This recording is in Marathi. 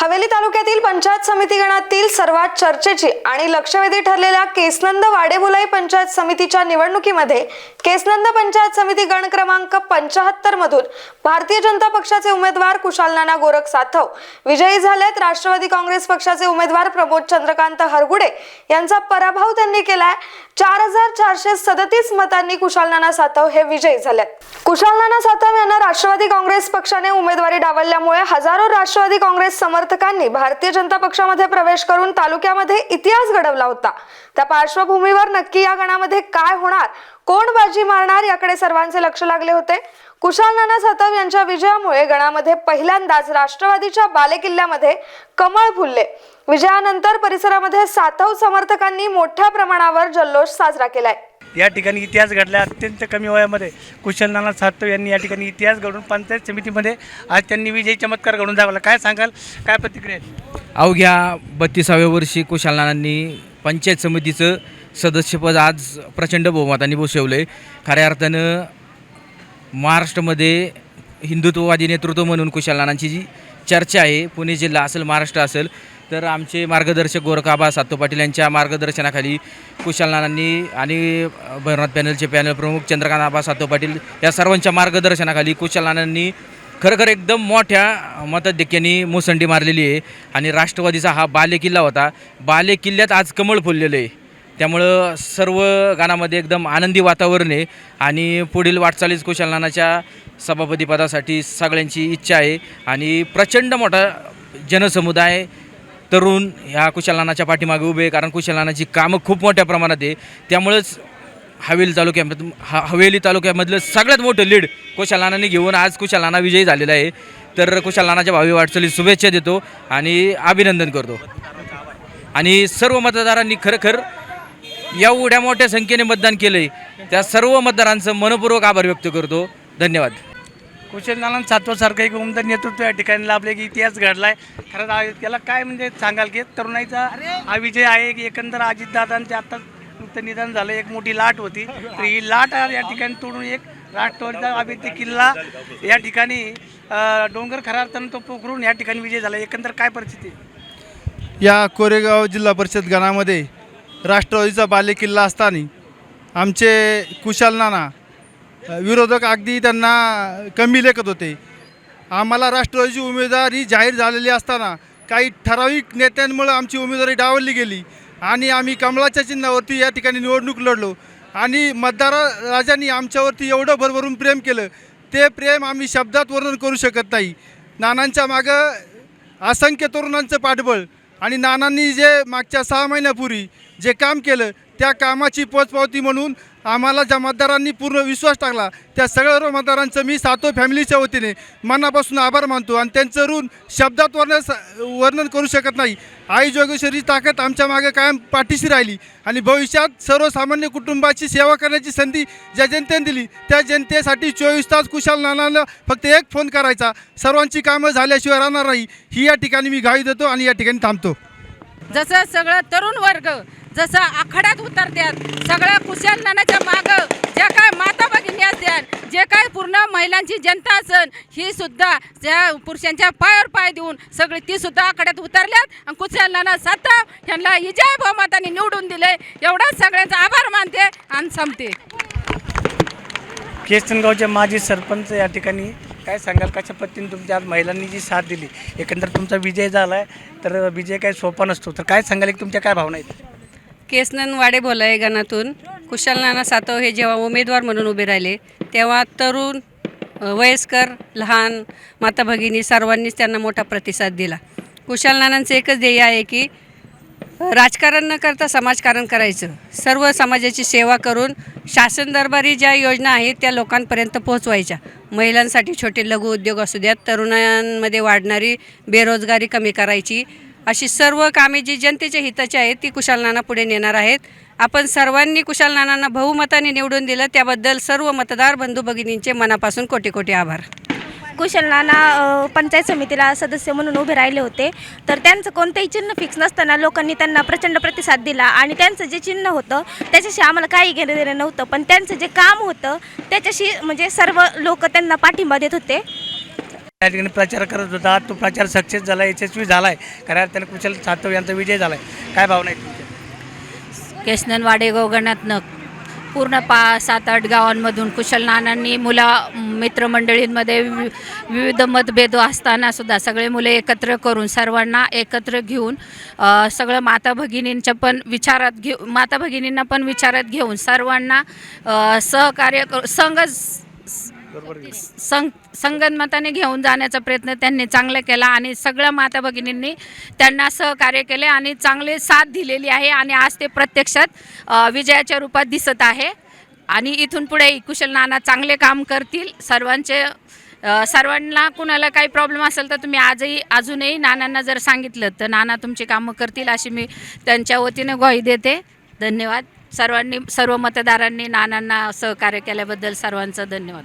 हवेली तालुक्यातील पंचायत समिती गणातील सर्वात चर्चेची आणि लक्षवेधी ठरलेल्या केसनंद वाडेबुलाई पंचायत समितीच्या निवडणुकीमध्ये केसनंद पंचायत समिती गण क्रमांक पंचाहत्तर मधून भारतीय जनता पक्षाचे उमेदवार कुशाल नाना गोरख साथव विजयी झालेत राष्ट्रवादी काँग्रेस पक्षाचे उमेदवार प्रमोद चंद्रकांत हरगुडे यांचा पराभव त्यांनी केलाय. चार हजार चारशे सदतीस मतांनी कुशाल नाना सातव हे विजयी झालेत. कुशाल नाना सातव यांना राष्ट्रवादी काँग्रेस पक्षाने उमेदवारी डावलल्यामुळे हजारो राष्ट्रवादी काँग्रेस समर्थकांनी भारतीय जनता पक्षामध्ये प्रवेश करून तालुक्यामध्ये इतिहास घडवला होता. त्या पार्श्वभूमीवर नक्की या गणामध्ये काय होणार? कोण बाजी मारणार? याकडे सर्वांचे लक्ष लागले होते. कुशाल नाना सातव यांच्या विजयामुळे गणामध्ये पहिल्यांदाच राष्ट्रवादीच्या बालेकिल्ल्यामध्ये कमळ फुलले. विजयानंतर परिसरामध्ये सातव समर्थकांनी मोठ्या प्रमाणावर जल्लोष साजरा केलाय. या ठिकाणी इतिहास घडला अत्यंत कमी वयामध्ये. कुशल नाना सातव यांनी या ठिकाणी इतिहास घडून पंचायत समितीमध्ये आज त्यांनी विजयी चमत्कार घडून दाखवला. काय सांगाल? काय प्रतिक्रिया अवघ्या बत्तीसाव्या वर्षी कुशालनानांनी पंचायत समितीचं सदस्यपद आज प्रचंड बहुमताने बसवलं आहे खऱ्या अर्थानं महाराष्ट्रामध्ये हिंदुत्ववादी नेतृत्व म्हणून कुशालनानांची जी चर्चा आहे पुणे जिल्हा असेल महाराष्ट्र असेल तर आमचे मार्गदर्शक गोरखाबा सातो पाटील यांच्या मार्गदर्शनाखाली कुशालनानांनी आणि भैरनाथ पॅनलचे पॅनल प्रमुख चंद्रकांत आबा सातो पाटील या सर्वांच्या मार्गदर्शनाखाली कुशालनानांनी खरं एकदम मोठ्या मताधिक्याने मुसंडी मारलेली आहे. आणि राष्ट्रवादीचा हा बालेकिल्ला होता. बालेकिल्ल्यात आज कमळ फुललेलं आहे. त्यामुळं सर्व गाण्यामध्ये एकदम आनंदी वातावरण आहे. आणि पुढील वाटचालीस कुशल नानाच्या सभापतीपदासाठी सगळ्यांची इच्छा आहे. आणि प्रचंड मोठा जनसमुदाय तरुण ह्या कुशलानाच्या पाठीमागे उभे आहे कारण कुशलानाची कामं खूप मोठ्या प्रमाणात आहे. त्यामुळंच हवेली तालुक्यात हा हवेली तालुक्यामधलं सगळ्यात मोठं लीड कुशालानाने घेऊन आज कुशालाना विजयी झालेला आहे. तर कुशालनाच्या भावी वाटचाली शुभेच्छा देतो आणि अभिनंदन करतो. आणि सर्व मतदारांनी खरखर एवढ्या मोठ्या संख्येने मतदान केलं आहे त्या सर्व मतदारांचं मनपूर्वक आभार व्यक्त करतो. धन्यवाद. कुशल नाना सातवसारखं एक उमदार नेतृत्व या ठिकाणी लाभले की इतिहास घडलाय. खरंच आ- त्याला काय म्हणजे सांगाल की तरुणाईचा हा विजय आहे की एकंदर अजितदादांचे आता नुकतं निधन झालं एक मोठी लाट होती. तर ही लाट या ठिकाणी तोडून एक राष्ट्रवादीचा अभिती किल्ला या ठिकाणी डोंगर खऱ्या अर्थानं तो पोखरून या ठिकाणी विजय झाला. एकंदर काय परिस्थिती? या कोरेगाव जिल्हा परिषद गणामध्ये राष्ट्रवादीचा बालेकिल्ला असताना आमचे कुशाल नाना विरोधक अगदी त्यांना कमी लेखत होते. आम्हाला राष्ट्रवादीची उमेदवारी जाहीर झालेली असताना काही ठराविक नेत्यांमुळं आमची उमेदवारी डावलली गेली आणि आम्ही कमळाच्या चिन्हावरती या ठिकाणी निवडणूक लढलो आणि मतदार राजांनी आमच्यावरती एवढं भरभरून प्रेम केलं ते प्रेम आम्ही शब्दात वर्णन करू शकत नाही. नानांच्या मागं असंख्य तरुणांचं पाठबळ आणि नानांनी जे मागच्या सहा महिन्यापूर्वी जे काम केलं त्या कामाची पोचपावती म्हणून आम्हाला ज्या मतदारांनी पूर्ण विश्वास टाकला त्या सगळ्या मतदारांचं मी सातो फॅमिलीच्या वतीने मनापासून आभार मानतो आणि त्यांचं ऋण शब्दात वर्णन वर्णन करू शकत नाही. आई जोगेश्वरी ताकद आमच्या मागे कायम पाठीशी राहिली आणि भविष्यात सर्वसामान्य कुटुंबाची सेवा करण्याची संधी ज्या जनतेने दिली त्या जनतेसाठी चोवीस तास कुशाल नानाला फक्त एक फोन करायचा. सर्वांची कामं झाल्याशिवाय राहणार नाही. ही या ठिकाणी मी गावी देतो आणि या ठिकाणी थांबतो. जसं सगळं तरुण वर्ग जसं आखाड्यात उतरत्यात सगळ्या कुशलनानाच्या मागं ज्या काय माता भगिनी असतात जे काय पूर्ण महिलांची जनता असन ही सुद्धा त्या पुरुषांच्या पायावर पाय देऊन सगळी ती सुद्धा आखाड्यात उतरल्यात. आणि कुशलनाना नाना ह्यांना यांना विजय बहुमताने निवडून दिले एवढाच सगळ्यांचा आभार मानते आणि संपते. केसनगावचे माजी सरपंच या ठिकाणी काय सांगाल कशा पद्धतीने तुमच्या आज महिलांनी जी साथ दिली? एकंदर तुमचा विजय झाला आहे तर विजय काय सोपा नसतो. तर काय सांगाल एक तुमच्या काय भावना आहेत? केसनन वाडे बोलाय गणातून. कुशल नाना सातव हे जेव्हा उमेदवार म्हणून उभे राहिले तेव्हा तरुण वयस्कर लहान माता भगिनी सर्वांनीच त्यांना मोठा प्रतिसाद दिला. कुशाल नानांचं एकच ध्येय आहे की राजकारण न करता समाजकारण करायचं. सर्व समाजाची सेवा करून शासन दरबारी ज्या योजना आहेत त्या लोकांपर्यंत पोहोचवायच्या. महिलांसाठी छोटे लघु उद्योग असू द्यात तरुणांमध्ये वाढणारी बेरोजगारी कमी करायची अशी सर्व कामे जी जनतेच्या हिताची आहेत ती कुशाल नाना पुढे नेणार आहेत. आपण सर्वांनी कुशालनानांना बहुमताने निवडून दिलं त्याबद्दल सर्व मतदार बंधू भगिनींचे मनापासून कोटी कोटी आभार. कुशल नाना पंचायत समितीला सदस्य म्हणून उभे राहिले होते. तर त्यांचं कोणतंही चिन्ह फिक्स नसताना लोकांनी त्यांना प्रचंड प्रतिसाद दिला आणि त्यांचं जे चिन्ह होतं त्याच्याशी आम्हाला काही घेणं देणं नव्हतं. पण त्यांचं जे काम होतं त्याच्याशी म्हणजे सर्व लोक त्यांना पाठिंबा देत होते. या ठिकाणी प्रचार करत होता. तो प्रचार सक्सेस झाला यशस्वी झाला आहे खऱ्या अर्थाने कुशल सातव यांचा विजय झाला आहे काय भावना आहे तुमच्या? केसनन वाडेगाव गणातनं पूर्ण पा सात आठ गावांमधून कुशल नानांनी मुला मित्रमंडळींमध्ये वि- विविध मतभेद असताना सुद्धा सगळे मुले एकत्र करून सर्वांना एकत्र घेऊन अ, सगळं माता भगिनींच्या पण विचारात घेऊ माता भगिनींना पण विचारात घेऊन सर्वांना अ, सहकार्य करू संघ संग संगनमताने घेऊन जाण्याचा प्रयत्न त्यांनी चांगला केला आणि सगळ्या माता भगिनींनी त्यांना सहकार्य केले आणि चांगले साथ दिलेली आहे आणि आज ते प्रत्यक्षात विजयाच्या रूपात दिसत आहे. आणि इथून पुढे कुशल नाना चांगले काम करतील. सर्वांचे सर्वांना कुणाला काही प्रॉब्लेम असेल तर तुम्ही आजही अजूनही नानांना जर सांगितलं तर नाना तुमची कामं करतील अशी मी त्यांच्या वतीने ग्वाही देते. धन्यवाद. सर्वांनी सर्व मतदारांनी नानांना सहकार्य केल्याबद्दल सर्वांचं धन्यवाद.